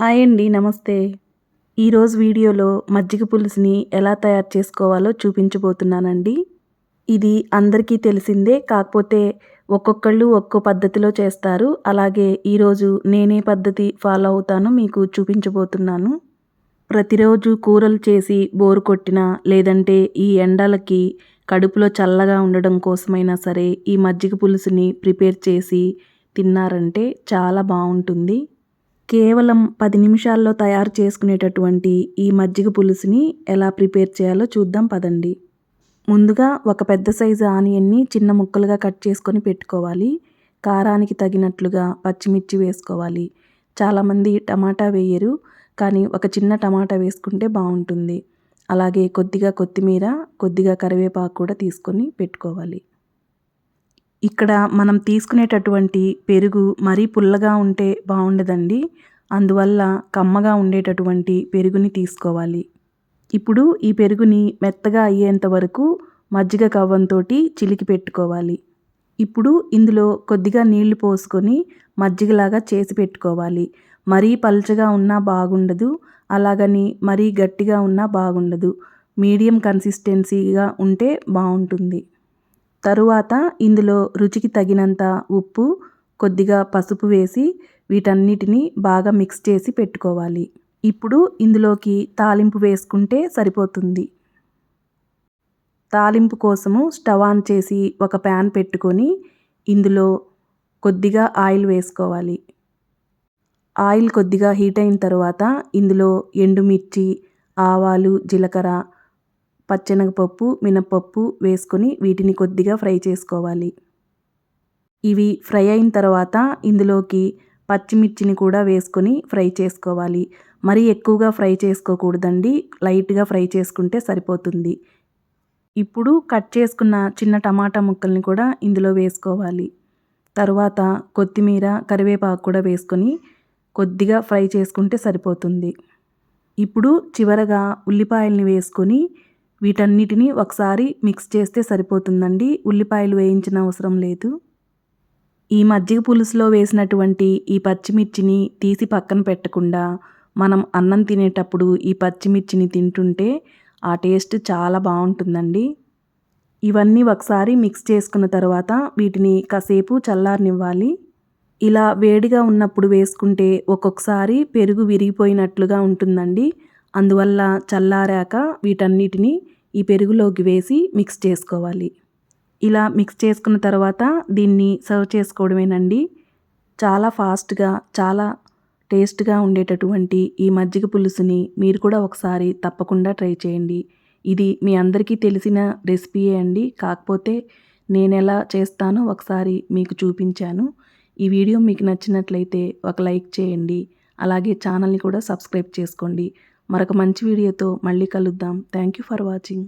Hi అండి నమస్తే. ఈరోజు వీడియోలో మజ్జిగ పులుసుని ఎలా తయారు చేసుకోవాలో చూపించబోతున్నానండి. ఇది అందరికీ తెలిసిందే కాకపోతే ఒక్కొక్కళ్ళు ఒక్కో పద్ధతిలో చేస్తారు. అలాగే ఈరోజు నేనే పద్ధతి ఫాలో అవుతానో మీకు చూపించబోతున్నాను. ప్రతిరోజు కూరలు చేసి బోరు కొట్టినా లేదంటే ఈ ఎండలకి కడుపులో చల్లగా ఉండడం కోసమైనా సరే ఈ మజ్జిగ పులుసుని ప్రిపేర్ చేసి తిన్నారంటే చాలా బాగుంటుంది. కేవలం పది నిమిషాల్లో తయారు చేసుకునేటటువంటి ఈ మజ్జిగ పులుసుని ఎలా ప్రిపేర్ చేయాలో చూద్దాం పదండి. ముందుగా ఒక పెద్ద సైజు ఆనియన్ని చిన్న ముక్కలుగా కట్ చేసుకొని పెట్టుకోవాలి. కారానికి తగినట్లుగా పచ్చిమిర్చి వేసుకోవాలి. చాలామంది టమాటా వేయరు కానీ ఒక చిన్న టమాటా వేసుకుంటే బాగుంటుంది. అలాగే కొద్దిగా కొత్తిమీర కొద్దిగా కరివేపాకు కూడా తీసుకొని పెట్టుకోవాలి. ఇక్కడ మనం తీసుకునేటటువంటి పెరుగు మరీ పుల్లగా ఉంటే బాగుండదండి. అందువల్ల కమ్మగా ఉండేటటువంటి పెరుగుని తీసుకోవాలి. ఇప్పుడు ఈ పెరుగుని మెత్తగా అయ్యేంత వరకు మజ్జిగ కవ్వంతో చిలికి పెట్టుకోవాలి. ఇప్పుడు ఇందులో కొద్దిగా నీళ్ళు పోసుకొని మజ్జిగలాగా చేసి పెట్టుకోవాలి. మరీ పలుచగా ఉన్నా బాగుండదు అలాగని మరీ గట్టిగా ఉన్నా బాగుండదు. మీడియం కన్సిస్టెన్సీగా ఉంటే బాగుంటుంది. తరువాత ఇందులో రుచికి తగినంత ఉప్పు కొద్దిగా పసుపు వేసి వీటన్నిటిని బాగా మిక్స్ చేసి పెట్టుకోవాలి. ఇప్పుడు ఇందులోకి తాలింపు వేసుకుంటే సరిపోతుంది. తాలింపు కోసము స్టవ్ ఆన్ చేసి ఒక ప్యాన్ పెట్టుకొని ఇందులో కొద్దిగా ఆయిల్ వేసుకోవాలి. ఆయిల్ కొద్దిగా హీట్ అయిన తర్వాత ఇందులో ఎండుమిర్చి ఆవాలు జీలకర్ర పచ్చెనగపప్పు మినప్పప్పు వేసుకొని వీటిని కొద్దిగా ఫ్రై చేసుకోవాలి. ఇవి ఫ్రై అయిన తర్వాత ఇందులోకి పచ్చిమిర్చిని కూడా వేసుకొని ఫ్రై చేసుకోవాలి. మరీ ఎక్కువగా ఫ్రై చేసుకోకూడదండి. లైట్గా ఫ్రై చేసుకుంటే సరిపోతుంది. ఇప్పుడు కట్ చేసుకున్న చిన్న టమాటా ముక్కల్ని కూడా ఇందులో వేసుకోవాలి. తర్వాత కొత్తిమీర కరివేపాకు కూడా వేసుకొని కొద్దిగా ఫ్రై చేసుకుంటే సరిపోతుంది. ఇప్పుడు చివరగా ఉల్లిపాయల్ని వేసుకొని వీటన్నిటిని ఒకసారి మిక్స్ చేస్తే సరిపోతుందండి. ఉల్లిపాయలు వేయించిన అవసరం లేదు. ఈ మజ్జిగ పులుసులో వేసినటువంటి ఈ పచ్చిమిర్చిని తీసి పక్కన పెట్టకుండా మనం అన్నం తినేటప్పుడు ఈ పచ్చిమిర్చిని తింటుంటే ఆ టేస్ట్ చాలా బాగుంటుందండి. ఇవన్నీ ఒకసారి మిక్స్ చేసుకున్న తర్వాత వీటిని కాసేపు చల్లారనివ్వాలి. ఇలా వేడిగా ఉన్నప్పుడు వేసుకుంటే ఒక్కొక్కసారి పెరుగు విరిగిపోయినట్లుగా ఉంటుందండి. అందువల్ల చల్లారాక వీటన్నిటిని ఈ పెరుగులోకి వేసి మిక్స్ చేసుకోవాలి. ఇలా మిక్స్ చేసుకున్న తర్వాత దీన్ని సర్వ్ చేసుకోవడమేనండి. చాలా ఫాస్ట్గా చాలా టేస్ట్గా ఉండేటటువంటి ఈ మజ్జిగ పులుసుని మీరు కూడా ఒకసారి తప్పకుండా ట్రై చేయండి. ఇది మీ అందరికీ తెలిసిన రెసిపీయే అండి. కాకపోతే నేను ఎలా చేస్తానో ఒకసారి మీకు చూపించాను. ఈ వీడియో మీకు నచ్చినట్లయితే ఒక లైక్ చేయండి. అలాగే ఛానల్ని కూడా సబ్స్క్రైబ్ చేసుకోండి. మరొక మంచి వీడియోతో మళ్ళీ కలుద్దాం. Thank you for watching